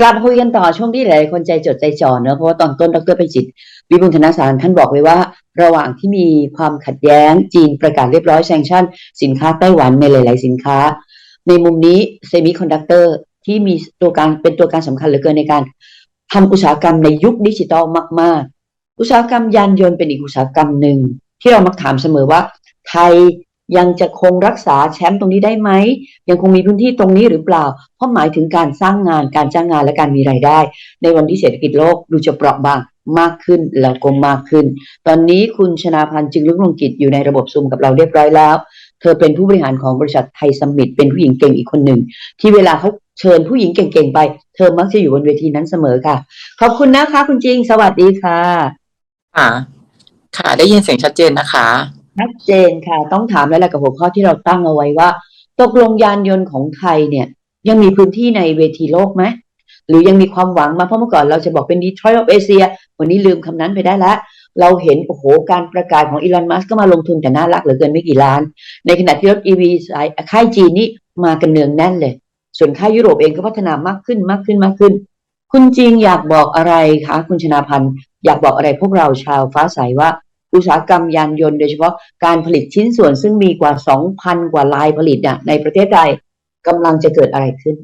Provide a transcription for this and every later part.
กลับคุยกันต่อช่วงที่หลายๆคนใจจดใจจ่อเนอะเพราะว่าตอนต้นดรประจิต วิบุญธนสารท่านบอกไว้ว่า ระหว่างที่มีความขัดแย้งจีนประกาศเรียบร้อยแซงชั่น สินค้าไต้หวันในหลาย ๆ สินค้า ในมุมนี้เซมิคอนดักเตอร์ที่มีตัวการเป็นตัวการสำคัญเหลือเกินในการทำอุตสาหกรรมในยุคดิจิตอลมาก ๆ อุตสาหกรรมยานยนต์เป็นอีกอุตสาหกรรมหนึ่งที่เรามักถามเสมอว่า ไทย ยังจะคงรักษาแชมป์ตรงนี้ได้ไหมยังคงมีพื้นที่ตรงนี้หรือเปล่า เพราะหมายถึงการสร้างงานการจ้างงานและการมีรายได้ ในวันที่เศรษฐกิจโลกดูจะเปราะบางมากขึ้นแล้วก็มากขึ้น ตอนนี้คุณชนาพันธ์จึงลุกลงกิจอยู่ในระบบซูมกับเราเรียบร้อยแล้ว เธอเป็นผู้บริหารของบริษัทไทยสมิตเป็นผู้หญิงเก่งอีกคนหนึ่ง ที่เวลาเขาเชิญผู้หญิงเก่งๆไป เธอมักจะอยู่บนเวทีนั้นเสมอค่ะ ขอบคุณนะคะ คุณจริง สวัสดีค่ะ ค่ะ ค่ะ ได้ยินเสียงชัดเจนนะคะ ชัดเจนค่ะ ต้องถามแล้วแหละกับหัวข้อที่เราตั้งเอาไว้ว่า ตกลงยานยนต์ของไทยเนี่ย ยังมีพื้นที่ในเวทีโลกไหมหรือยังมีความหวังมาเพราะเมื่อก่อนเราจะบอกเป็น Detroit of Asia วันนี้ลืมคำนั้นไปได้แล้วเราเห็น โอ้โห การประกาศของอีลอนมัสก็มาลงทุนแต่น่ารักเหลือเกินไม่กี่ล้าน ในขณะที่รถ EV สายค่ายจีนนี่มากันเนืองแน่นเลย ส่วนค่ายยุโรปเองก็พัฒนามากขึ้นมากขึ้นมากขึ้น คุณจริงอยากบอกอะไรคะ คุณชนาพันธ์อยากบอกอะไรพวกเราชาวฟ้าใสว่า อุตสาหกรรมยานยนต์โดยเฉพาะการผลิตชิ้นส่วนซึ่งมีกว่า 2,000 กว่าลายผลิตอะในประเทศไทยกำลังจะเกิดอะไรขึ้น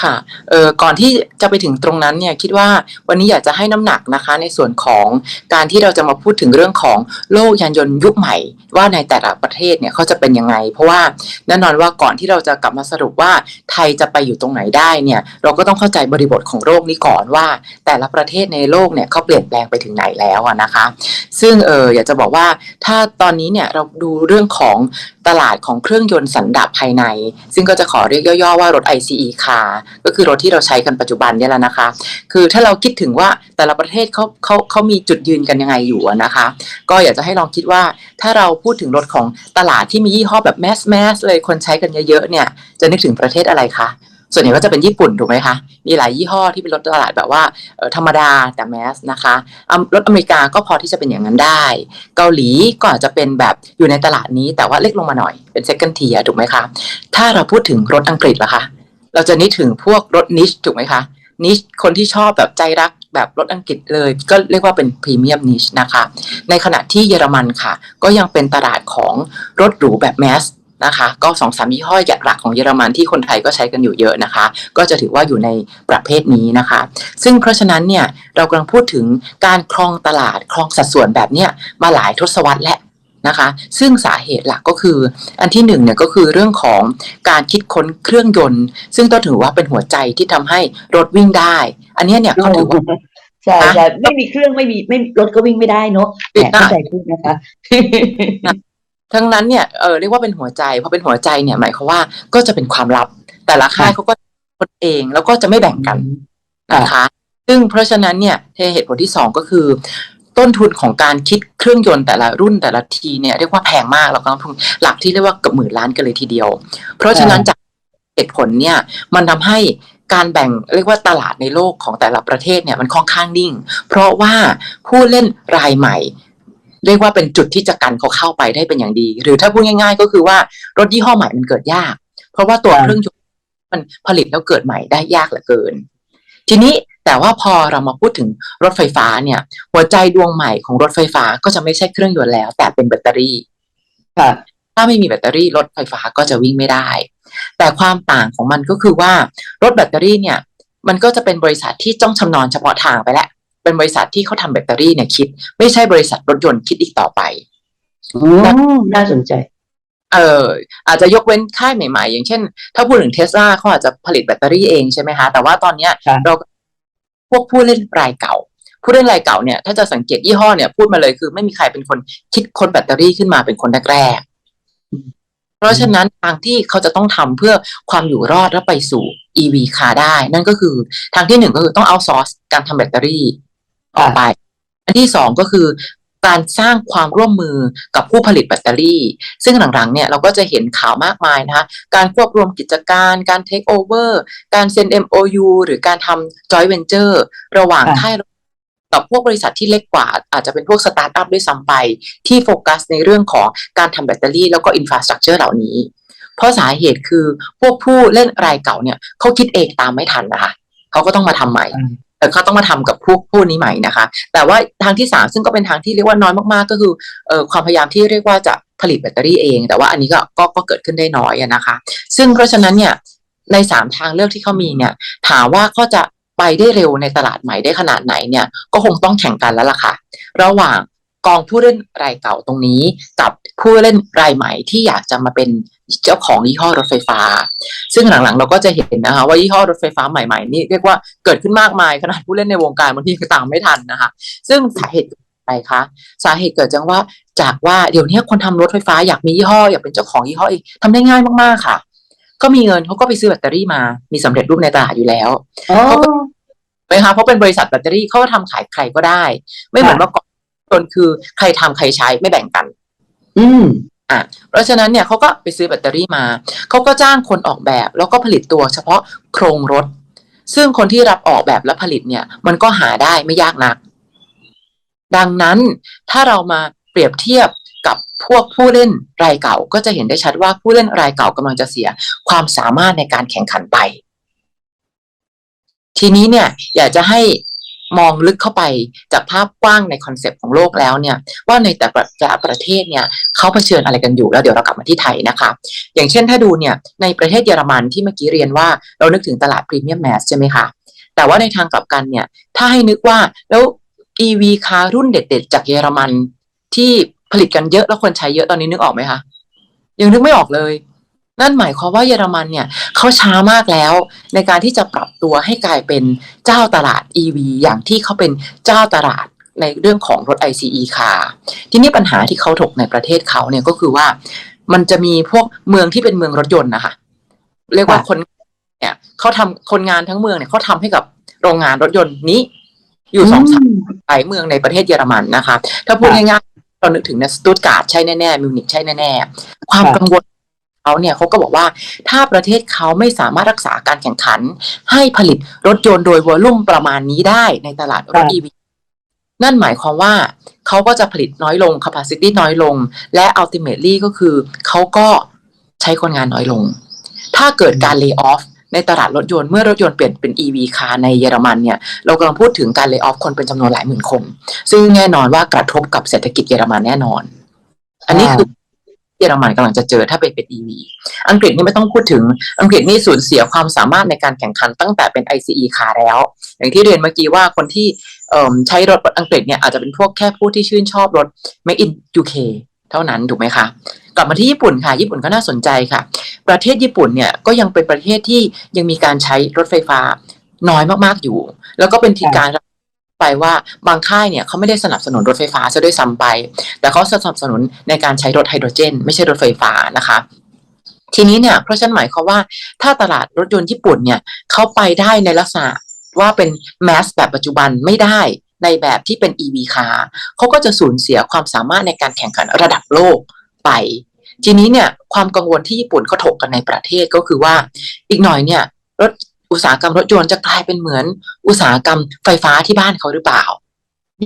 ค่ะ เอ่อ ก่อนที่จะไปถึงตรงนั้นเนี่ยคิดว่าวันนี้อยากจะให้น้ำหนักนะคะในส่วนของการที่เราจะมาพูดถึงเรื่องของโลกยานยนต์ยุคใหม่ ว่าในแต่ละประเทศเนี่ยเขาจะเป็นยังไง เพราะว่าแน่นอนว่าก่อนที่เราจะกลับมาสรุปว่าไทยจะไปอยู่ตรงไหนได้เนี่ยเราก็ต้องเข้าใจบริบทของโลกนี้ก่อนว่า แต่ละประเทศในโลกเนี่ยเขาเปลี่ยนแปลงไปถึงไหนแล้วอะนะคะ ซึ่งเอออยากจะบอกว่าถ้าตอนนี้เนี่ยเราดูเรื่องของตลาดของเครื่องยนต์สันดาปภายใน ซึ่งก็จะขอเรียกย่อๆว่ารถ ICE car ก็คือรถที่เราใช้กันปัจจุบันเนี่ยแหละนะคะ คือถ้าเราคิดถึงว่าแต่ละประเทศเขาเขาเขามีจุดยืนกันยังไงอยู่นะคะ ก็อยากจะให้ลองคิดว่าถ้าเราพูดถึงรถของตลาดที่มียี่ห้อแบบแมสแมสเลยคนใช้กันเยอะๆเนี่ยจะนึกถึงประเทศอะไรคะส่วนใหญ่ก็จะเป็นญี่ปุ่นถูกไหมคะ มีหลายยี่ห้อที่เป็นรถตลาดแบบว่าออธรรมดาแต่แมสนะคะอะรถอเมริกาก็พอที่จะเป็นอย่างนั้นได้ เกาหลีก็อาจจะเป็นแบบอยู่ในตลาดนี้แต่ว่าเล็กลงมาหน่อยเป็น second tier ถูกไหมคะ ถ้าเราพูดถึงรถอังกฤษล่ะคะ เราจะนึกถึงพวกรถนิชถูกไหมคะนิชคนที่ชอบแบบใจรักแบบรถอังกฤษเลย ก็เรียกว่าเป็นพรีเมียมนิชนะคะ ในขณะที่เยอรมันค่ะ ก็ยังเป็นตลาดของรถหรูแบบแมสนะคะก็สองสามยี่ห้อหลักของเยอรมันที่คนไทยก็ใช้กันอยู่เยอะนะคะ ก็จะถือว่าอยู่ในประเภทนี้นะคะ ซึ่งเพราะฉะนั้นเนี่ยเรากำลังพูดถึงการครองตลาดครองสัดส่วนแบบเนี้ยมาหลายทศวรรษแล้ว นะคะ ซึ่งสาเหตุหลักก็คือ อันที่หนึ่งเนี่ยก็คือเรื่องของการคิดค้นเครื่องยนต์ ซึ่งต้องถือว่าเป็นหัวใจที่ทำให้รถวิ่งได้ อันเนี้ยเนี่ยเขาถือว่าใช่ใช่ไม่มีเครื่องไม่มีไม่รถก็วิ่งไม่ได้เนอะแหมเข้าใจพูดนะคะทั้งนั้นเนี่ยเออเรียกว่าเป็นหัวใจพอเป็นหัวใจเนี่ยหมายความว่าก็จะเป็นความลับ แต่ละค่ายเขาก็คนเองแล้วก็จะไม่แบ่งกันนะคะซึ่งเพราะฉะนั้นเนี่ยเหตุผลที่สองก็คือ ต้นทุนของการคิดเครื่องยนต์แต่ละรุ่นแต่ละทีเนี่ยเรียกว่าแพงมากแล้วก็ทุนหลักที่เรียกว่าเกือบหมื่นล้านกันเลยทีเดียว เพราะฉะนั้นจากเหตุผลเนี่ยมันทำให้การแบ่งเรียกว่าตลาดในโลกของแต่ละประเทศเนี่ยมันค่อนข้างนิ่ง เพราะว่าผู้เล่นรายใหม่ เรียกว่าเป็นจุดที่จะกันเขาเข้าไปได้เป็นอย่างดี หรือถ้าพูดง่ายๆ ก็คือว่ารถยี่ห้อใหม่มันเกิดยาก เพราะว่าตัวเครื่องยนต์มันผลิตแล้วเกิดใหม่ได้ยากเหลือเกิน ทีนี้ แต่ว่าพอเรามาพูดถึงรถไฟฟ้าเนี่ย หัวใจดวงใหม่ของรถไฟฟ้าก็จะไม่ใช่เครื่องยนต์แล้ว แต่เป็นแบตเตอรี่ค่ะถ้าไม่มีแบตเตอรี่รถไฟฟ้าก็จะวิ่งไม่ได้ แต่ความต่างของมันก็คือว่ารถแบตเตอรี่เนี่ย มันก็จะเป็นบริษัทที่จ้องชำนอนเฉพาะทางไปแล้วเป็นบริษัทที่เขาทำแบตเตอรี่เนี่ยคิด ไม่ใช่บริษัทรถยนต์คิดอีกต่อไปอืมน่าสนใจ เอออาจจะยกเว้นค่ายใหม่ๆ อย่างเช่น ถ้าพูดถึงเทสลาเขาอาจจะผลิตแบตเตอรี่เองใช่ไหมคะ แต่ว่าตอนเนี้ยครับเรา พวกผู้เล่นรายเก่า ผู้เล่นรายเก่าเนี่ยถ้าจะสังเกตยี่ห้อเนี่ยพูดมาเลยคือไม่มีใครเป็นคนคิดค้นแบตเตอรี่ขึ้นมาเป็นคนแรกๆเพราะฉะนั้นทางที่เขาจะต้องทำเพื่อความอยู่รอดและไปสู่ EV คาได้ นั่นก็คือทางที่หนึ่งก็คือต้องเอาซอร์สการทำแบตเตอรี่ออกไป อันที่สองก็คือ การสร้างความร่วมมือกับผู้ผลิตแบตเตอรี่ ซึ่งหลังๆเนี่ยเราก็จะเห็นข่าวมากมายนะคะการควบรวมกิจการการ take over การเซ็น MOU หรือการทำ joint venture ระหว่างค่ะค่ายรถกับพวกบริษัทที่เล็กกว่า อาจจะเป็นพวกสตาร์ทอัพด้วยซ้ำไป ที่โฟกัสในเรื่องของการทำแบตเตอรี่แล้วก็อินฟราสตรักเจอร์เหล่านี้ เพราะสาเหตุคือพวกผู้เล่นรายเก่าเนี่ยเขาคิดเองตามไม่ทันนะคะเขาก็ต้องมาทำใหม่อืมแต่ เขาต้องมาทำกับผู้ผู้นี้ใหม่นะคะ แต่ว่าทางที่สามซึ่งก็เป็นทางที่เรียกว่าน้อยมากๆ ก็คือออความพยายามที่เรียกว่าจะผลิตแบตเตอรี่เอง แต่ว่าอันนี้ก็ก็ก็เกิดขึ้นได้น้อยนะคะ ซึ่งเพราะฉะนั้นเนี่ยในสามทางเลือกที่เขามีเนี่ยถามว่าเขาจะไปได้เร็วในตลาดใหม่ได้ขนาดไหนเนี่ยก็คงต้องแข่งกันแล้วล่ะค่ะ ระหว่างกองผู้เล่นรายเก่าตรงนี้กับผู้เล่นรายใหม่ที่อยากจะมาเป็น เจ้าของยี่ห้อรถไฟฟ้า ซึ่งหลังๆ เราก็จะเห็นนะคะ ว่ายี่ห้อรถไฟฟ้าใหม่ๆนี่เรียกว่าเกิดขึ้นมากมายขนาดผู้เล่นในวงการบางทีก็ตามไม่ทันนะคะ ซึ่งสาเหตุอะไรคะสาเหตุเกิดจากว่าจากว่าเดี๋ยวนี้คนทำรถไฟฟ้าอยากมียี่ห้ออยากเป็นเจ้าของยี่ห้อเองทำได้ง่ายมากๆค่ะ ก็มีเงินเขาก็ไปซื้อแบตเตอรี่มา มีสำเร็จรูปในตลาดอยู่แล้วอ๋อไหมคะเพราะเป็นบริษัทแบตเตอรี่เขาก็ทำขายใครก็ได้ ไม่เหมือนเมื่อก่อนจนคือใครทำใครใช้ไม่แบ่งกัน อืม เพราะฉะนั้นเนี่ยเขาก็ไปซื้อแบตเตอรี่มาเขาก็จ้างคนออกแบบ แล้วก็ผลิตตัวเฉพาะโครงรถ ซึ่งคนที่รับออกแบบและผลิตเนี่ย มันก็หาได้ไม่ยากนัก ดังนั้นถ้าเรามาเปรียบเทียบกับพวกผู้เล่นรายเก่าก็จะเห็นได้ชัดว่าผู้เล่นรายเก่ากำลังจะเสียความสามารถในการแข่งขันไป ทีนี้เนี่ยอยากจะให้ มองลึกเข้าไปจากภาพกว้างในคอนเซปต์ของโลกแล้วเนี่ยว่าในแต่ละประเทศเนี่ยเขาเผชิญอะไรกันอยู่แล้วเดี๋ยวเรากลับมาที่ไทยนะคะ อย่างเช่นถ้าดูเนี่ยในประเทศเยอรมันที่เมื่อกี้เรียนว่าเรานึกถึงตลาดพรีเมียมแมสใช่ไหมคะแต่ว่าในทางกลับกันเนี่ยถ้าให้นึกว่าแล้ว EV คาร์รุ่นเด็ด ๆ จากเยอรมันที่ผลิตกันเยอะแล้วคนใช้เยอะตอนนี้นึกออกไหมคะยังนึกไม่ออกเลย นั่นหมายความว่าเยอรมันเนี่ยเขาช้ามากแล้ว ในการที่จะปรับตัวให้กลายเป็นเจ้าตลาด EV อย่างที่เขาเป็นเจ้าตลาดในเรื่องของรถ ICE คาร์ทีนี้ปัญหาที่เขาถกในประเทศเขาเนี่ยก็คือว่า มันจะมีพวกเมืองที่เป็นเมืองรถยนต์นะคะเรียกว่าค่ะคนเนี่ยเขาทำคนงานทั้งเมืองเนี่ยเขาทำให้กับโรงงานรถยนต์นี้ อยู่สองสามหลายเมืองในประเทศเยอรมันนะคะ ถ้าพูดค่ะง่ายๆเรานึกถึงนะสตูตการ์ดใช่แน่ๆมิวนิกใช่แน่ๆความค่ะกังวล เขาเนี่ยเขาก็บอกว่าถ้าประเทศเขาไม่สามารถรักษาการแข่งขัน ให้ผลิตรถยนต์โดยวอลลุ่มประมาณนี้ได้ในตลาดรถ EV นั่นหมายความว่าเขาก็จะผลิตน้อยลง capacity น้อยลง และ ultimately ก็คือเขาก็ใช้คนงานน้อยลง ถ้าเกิดการ lay off ในตลาดรถยนต์เมื่อรถยนต์เปลี่ยนเป็น EV คาร์ในเยอรมันเนี่ยเรากำลังพูดถึงการ lay off คนเป็นจำนวนหลายหมื่นคน ซึ่งแน่นอนว่ากระทบกับเศรษฐกิจเยอรมันแน่นอน อันนี้คือเยอรมันกำลังจะเจอถ้าเป็นเป็น EV อังกฤษนี่ไม่ต้องพูดถึงอังกฤษนี่สูญเสียความสามารถในการแข่งขันตั้งแต่เป็น ICE คาร์แล้ว อย่างที่เรียนเมื่อกี้ว่าคนที่เอิ่มใช้รถอังกฤษเนี่ยอาจจะเป็นพวกแค่ผู้ที่ชื่นชอบรถ Made in UK เท่านั้นถูกไหมคะกลับมาที่ญี่ปุ่นค่ะ ญี่ปุ่นก็น่าสนใจค่ะ ประเทศญี่ปุ่นเนี่ยก็ยังเป็นประเทศที่ยังมีการใช้รถไฟฟ้าน้อยมากๆอยู่ แล้วก็เป็นที่การ ไปว่าบางค่ายเนี่ยเขาไม่ได้สนับสนุนรถไฟฟ้าซะด้วยซ้ำไป แต่เขาสนับสนุนในการใช้รถไฮโดรเจน ไม่ใช่รถไฟฟ้านะคะทีนี้เนี่ยเพราะฉันหมายความว่าถ้าตลาดรถยนต์ญี่ปุ่นเนี่ยเขาไปได้ในลักษณะว่าเป็นแมสแบบปัจจุบันไม่ได้ในแบบที่เป็น EV คาร์เขาก็จะสูญเสียความสามารถในการแข่งขันระดับโลกไป ทีนี้เนี่ยความกังวลที่ญี่ปุ่นเขาถกกันในประเทศก็คือว่า อีกหน่อยเนี่ยรถ อุตสาหกรรมรถยนต์จะกลายเป็นเหมือนอุตสาหกรรมไฟฟ้าที่บ้านเขาหรือเปล่า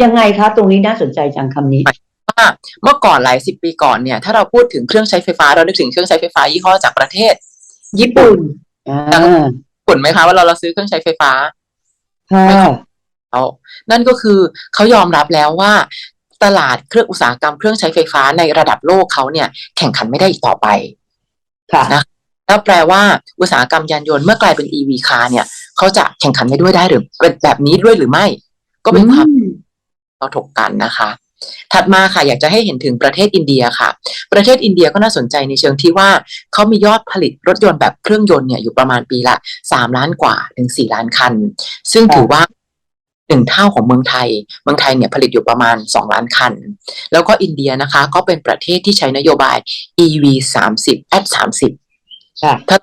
ยังไงคะตรงนี้น่าสนใจจังคำนี้ว่าเมื่อก่อนหลายสิบปีก่อนเนี่ยถ้าเราพูดถึงเครื่องใช้ไฟฟ้าเรานึกถึงเครื่องใช้ไฟฟ้ายี่ห้อจากประเทศ ญี่ปุ่นอ่าญี่ปุ่นไหมคะว่าเราเราซื้อเครื่องใช้ไฟฟ้าค่ะแล้วนั่นก็คือเขายอมรับแล้วว่า ตลาดเครื่องอุตสาหกรรมเครื่องใช้ไฟฟ้าในระดับโลกเขาเนี่ย แข่งขันไม่ได้อีกต่อไปค่ะนะ แล้วแปลว่าอุตสาหกรรมยานยนต์เมื่อกลายเป็น EV คาร์เนี่ยเขาจะแข่งขันได้ด้วยได้หรือเป็นแบบนี้ด้วยหรือไม่ ก็เป็นความเราถกกันนะคะ ถัดมาค่ะอยากจะให้เห็นถึงประเทศอินเดียค่ะ ประเทศอินเดียก็น่าสนใจในเชิงที่ว่าเขามียอดผลิตรถยนต์แบบเครื่องยนต์เนี่ยอยู่ประมาณปีละสามล้านกว่าถึงสี่ล้านคัน ซึ่งถือว่าหนึ่งเท่าของเมืองไทย เมืองไทยเนี่ยผลิตอยู่ประมาณ 2 ล้านคัน แล้วก็อินเดียนะคะ ก็เป็นประเทศที่ใช้นโยบาย EV 30 at 30 ถ้า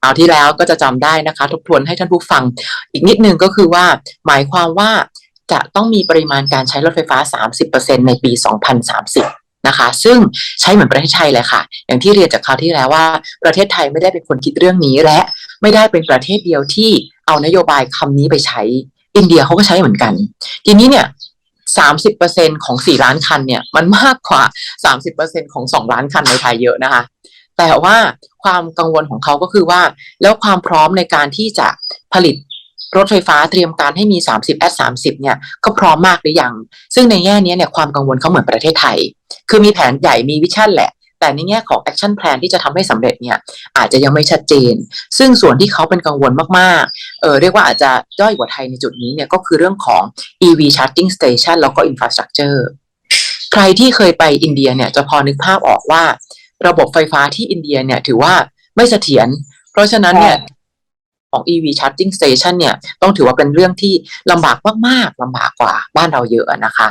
เอาที่แล้วก็จะจำได้นะคะ ทบทวนให้ท่านผู้ฟัง อีกนิดนึงก็คือว่า หมายความว่าจะต้องมีปริมาณการใช้รถไฟฟ้า 30%ในปี 2030 นะคะ ซึ่งใช้เหมือนประเทศไทยเลยค่ะ อย่างที่เรียนจากคราวที่แล้วว่า ประเทศไทยไม่ได้เป็นคนคิดเรื่องนี้และไม่ได้เป็นประเทศเดียวที่เอานโยบายคำนี้ไปใช้ อินเดียเขาก็ใช้เหมือนกัน ทีนี้เนี่ยสามสิบเปอร์เซ็นของสี่ล้านคันเนี่ย มันมากกว่าสามสิบเปอร์เซ็นของสองล้านคันในไทยเยอะนะคะ แต่ว่าความกังวลของเขาก็คือว่า แล้วความพร้อมในการที่จะผลิตรถไฟฟ้าเตรียมการให้มี 30แอด30 เนี่ยก็พร้อมมากหรือยัง ซึ่งในแง่นี้เนี่ยความกังวลเขาเหมือนประเทศไทย คือมีแผนใหญ่มีวิชั่นแหละ แต่ในแง่ของ action plan ที่จะทำให้สำเร็จเนี่ยอาจจะยังไม่ชัดเจน ซึ่งส่วนที่เขาเป็นกังวลมากๆ เออเรียกว่าอาจจะย่อยกว่าไทยในจุดนี้เนี่ยก็คือเรื่องของ EV charging station แล้วก็ infrastructure ใครที่เคยไปอินเดียเนี่ยจะพอนึกภาพออกว่า ระบบไฟฟ้าที่อินเดียเนี่ยถือว่าไม่เสถียร เพราะฉะนั้นเนี่ยของ EV charging station เนี่ยต้องถือว่าเป็นเรื่องที่ลำบากมากๆลำบากกว่าบ้านเราเยอะนะคะ